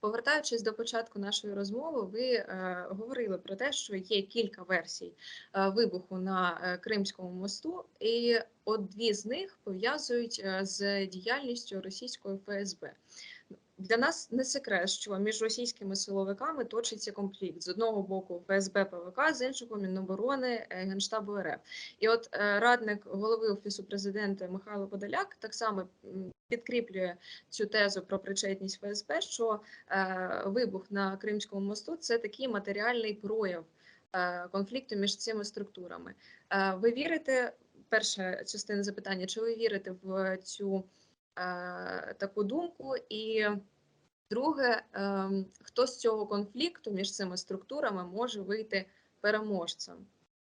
Повертаючись до початку нашої розмови, ви е, говорили про те, що є кілька версій е, вибуху на е, Кримському мосту, і от дві з них пов'язують з діяльністю російської ФСБ. Для нас не секрет, що між російськими силовиками точиться конфлікт з одного боку ФСБ ПВК, з іншого Міноборони е, Генштабу РФ. І от е, радник голови офісу президента Михайло Подоляк так само підкріплює цю тезу про причетність ФСБ, що е, вибух на Кримському мосту це такий матеріальний прояв конфлікту між цими структурами. Ви вірите? Перша частина запитання: чи ви вірите в цю таку думку? І друге, е, хто з цього конфлікту між цими структурами може вийти переможцем?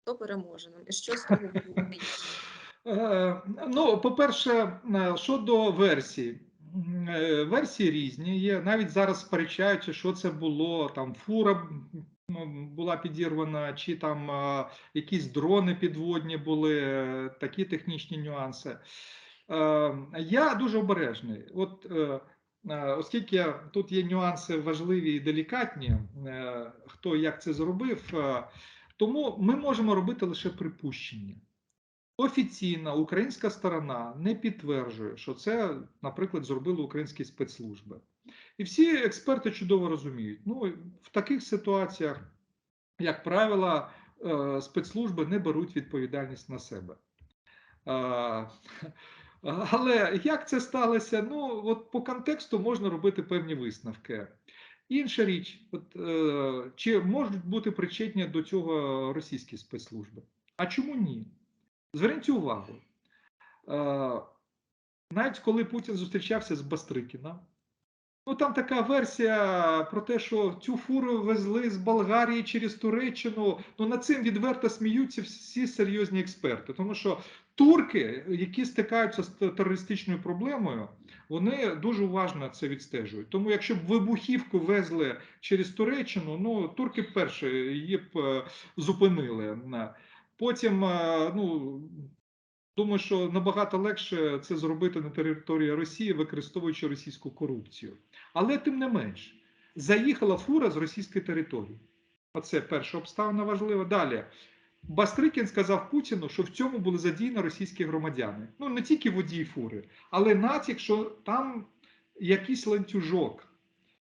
Хто переможеним? І що з того буде? Е, Ну, по-перше, е, щодо е, Версії різні є. Навіть зараз сперечаються, що це було. Там фура була підірвана, чи там е, якісь дрони підводні були, е, такі технічні нюанси. Е, Я дуже обережний. От е, е, оскільки тут є нюанси важливі і делікатні, хто як це зробив, тому ми можемо робити лише припущення. Офіційна українська сторона не підтверджує, що це, наприклад, зробили українські спецслужби. І всі експерти чудово розуміють, ну в таких ситуаціях, як правило, спецслужби не беруть відповідальність на себе. Але як це сталося? Ну, от по контексту можна робити певні висновки. Інша річ, от, е, чи можуть бути причетні до цього російські спецслужби? А чому ні? Зверніть увагу, е, навіть коли Путін зустрічався з Бастрикіна, ну там така версія про те, що цю фуру везли з Болгарії через Туреччину. Ну над цим відверто сміються всі серйозні експерти, тому що турки, які стикаються з терористичною проблемою, вони дуже уважно це відстежують. Тому, якщо б вибухівку везли через Туреччину, ну турки б перші її б е, зупинили. Потім, е, ну думаю, що набагато легше це зробити на території Росії, використовуючи російську корупцію. Але тим не менш, заїхала фура з російської території. Оце перша обставина важлива. Далі. Бастрикін сказав Путіну, що в цьому були задіяні російські громадяни. Ну не тільки водії фури, але натяк, що там якийсь ланцюжок.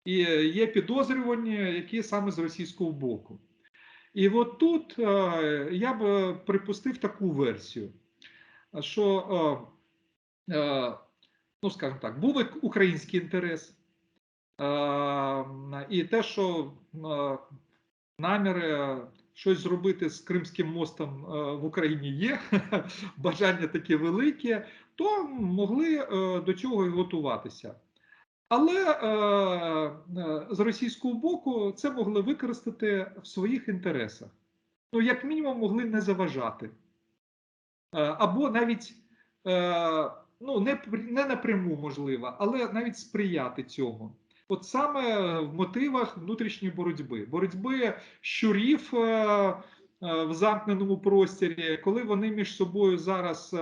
І є підозрювані, які саме з російського боку. І от тут е, я б припустив таку версію, що, е, е, ну скажімо так, був український інтерес, е, і те, що наміри щось зробити з Кримським мостом в Україні є, бажання таке велике, то могли до цього і готуватися. Але е, з російського боку це могли використати в своїх інтересах. Ну, як мінімум, могли не заважати. Е, або навіть е, ну, не, не напряму можливо, але навіть сприяти цьому. От саме в мотивах внутрішньої боротьби, боротьби щурів е, в замкненому просторі, коли вони між собою зараз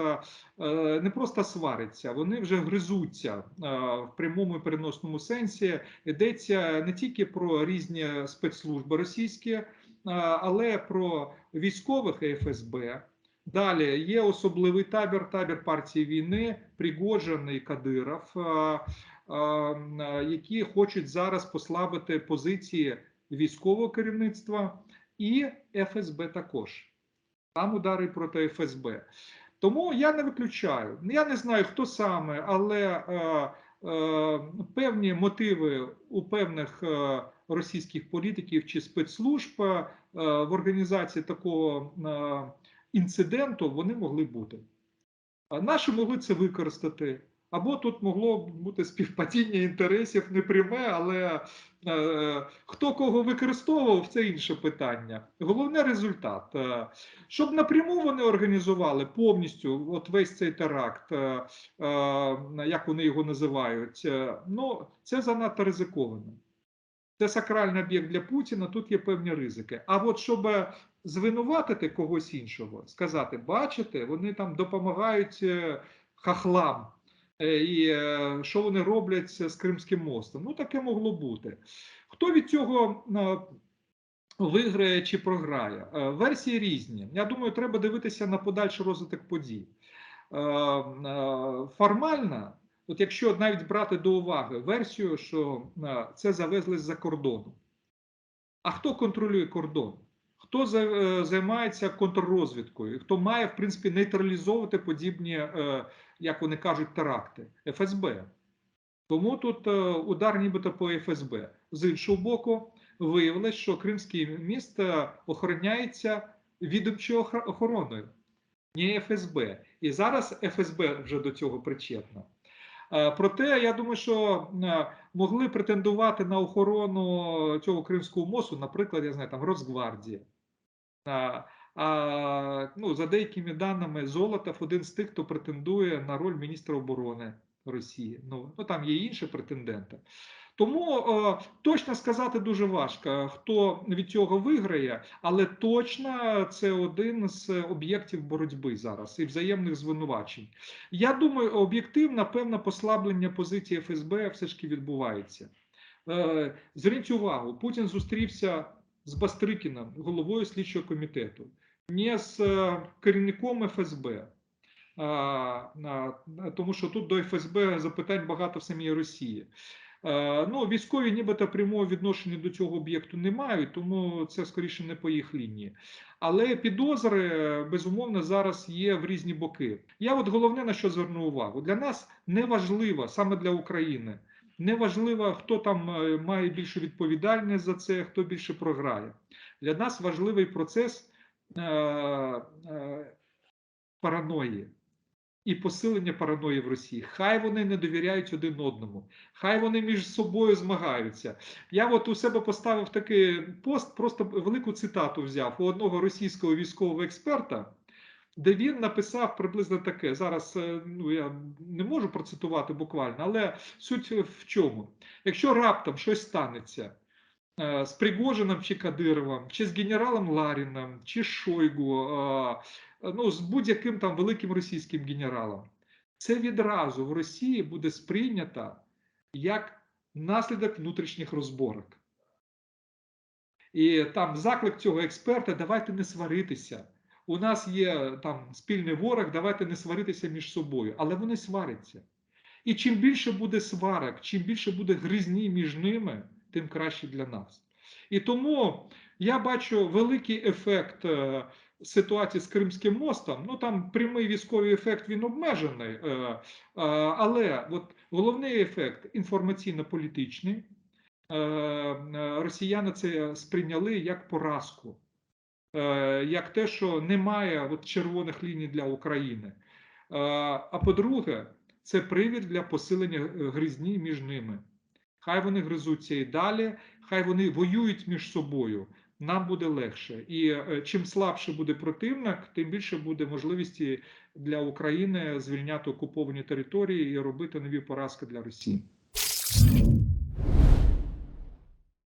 не просто сваряться, вони вже гризуться в прямому і переносному сенсі. Йдеться не тільки про різні спецслужби російські, але про військових і ФСБ. Далі є особливий табір, табір партії війни, Пригожин і Кадиров, які хочуть зараз послабити позиції військового керівництва і ФСБ також. Там удари проти ФСБ. Тому я не виключаю. Я не знаю, хто саме, але е, е, певні мотиви у певних е, російських політиків чи спецслужб е, в організації такого е, інциденту вони могли бути. А Наші могли це використати. Або тут могло бути співпадіння інтересів не пряме, але е, хто кого використовував, це інше питання. Головне результат. Е, щоб напряму вони організували повністю от весь цей теракт, е, е, як вони його називають, е, ну це занадто ризиковано. Це сакральний об'єкт для Путіна, тут є певні ризики. А от щоб звинуватити когось іншого, сказати, бачите, вони там допомагають е, хахлам. Е, І е, що вони роблять з Кримським мостом? Ну, таке могло бути. Хто від цього виграє чи програє? Версії різні. Я думаю, треба дивитися на подальший розвиток подій. Формально, от якщо навіть брати до уваги версію, що е, це завезли з-за кордону. А хто контролює кордон? Хто е, займається контррозвідкою? Хто має, в принципі, нейтралізовувати подібні, е, як вони кажуть, теракти? ФСБ. Тому тут удар нібито по ФСБ. З іншого боку, виявилось, що Кримський міст охороняється відомчою охороною, не ФСБ. І зараз ФСБ вже до цього причетна. Е, Проте я думаю, що е, могли претендувати на охорону цього Кримського мосу, наприклад, я знаю, там Росгвардія. А, а, ну, за деякими даними, Золотов один з тих, хто претендує на роль міністра оборони Росії. Ну, ну там є інші претенденти. Тому е, точно сказати дуже важко, хто від цього виграє, але точно це один з об'єктів боротьби зараз і взаємних звинувачень. Я думаю, об'єктивно певне послаблення позиції ФСБ все ж таки відбувається. Е, Зверніть увагу, Путін зустрівся з Бастрикіном, головою слідчого комітету, не з е, керівником ФСБ. А, тому що тут до ФСБ запитань багато в самій Росії. Е, Ну, військові нібито прямого відношення до цього об'єкту не мають, тому це скоріше не по їх лінії. Але підозри, безумовно, зараз є в різні боки. Я от головне на що зверну увагу: для нас не важливо, саме для України, не важливо, хто там е, має більшу відповідальність за це, хто більше програє. Для нас важливий процес е, е, параної і посилення параної в Росії. Хай вони не довіряють один одному, хай вони між собою змагаються. Я от у себе поставив такий пост, просто велику цитату взяв у одного російського військового експерта. Де він написав приблизно таке. Зараз е, ну я не можу процитувати буквально, але суть в чому? Якщо раптом щось станеться з Пригожином чи Кадировим, чи з генералом Ларіном, чи Шойгу, е, ну з будь-яким там великим російським генералом, це відразу в Росії буде сприйнято як наслідок внутрішніх розборок. І там заклик цього експерта: давайте не сваритися. У нас є там спільний ворог, давайте не сваритися між собою. Але вони сваряться. І чим більше буде сварок, чим більше буде гризні між ними, тим краще для нас. І тому я бачу великий ефект е, ситуації з Кримським мостом. Ну там прямий військовий ефект він обмежений, е, е, але от головний ефект інформаційно-політичний. Росіяни це сприйняли як поразку, як те, що немає от червоних ліній для України. А по-друге, це привід для посилення гризні між ними. Хай вони гризуться і далі, хай вони воюють між собою. Нам буде легше. І е, чим слабше буде противник, тим більше буде можливості для України звільняти окуповані території і робити нові поразки для Росії.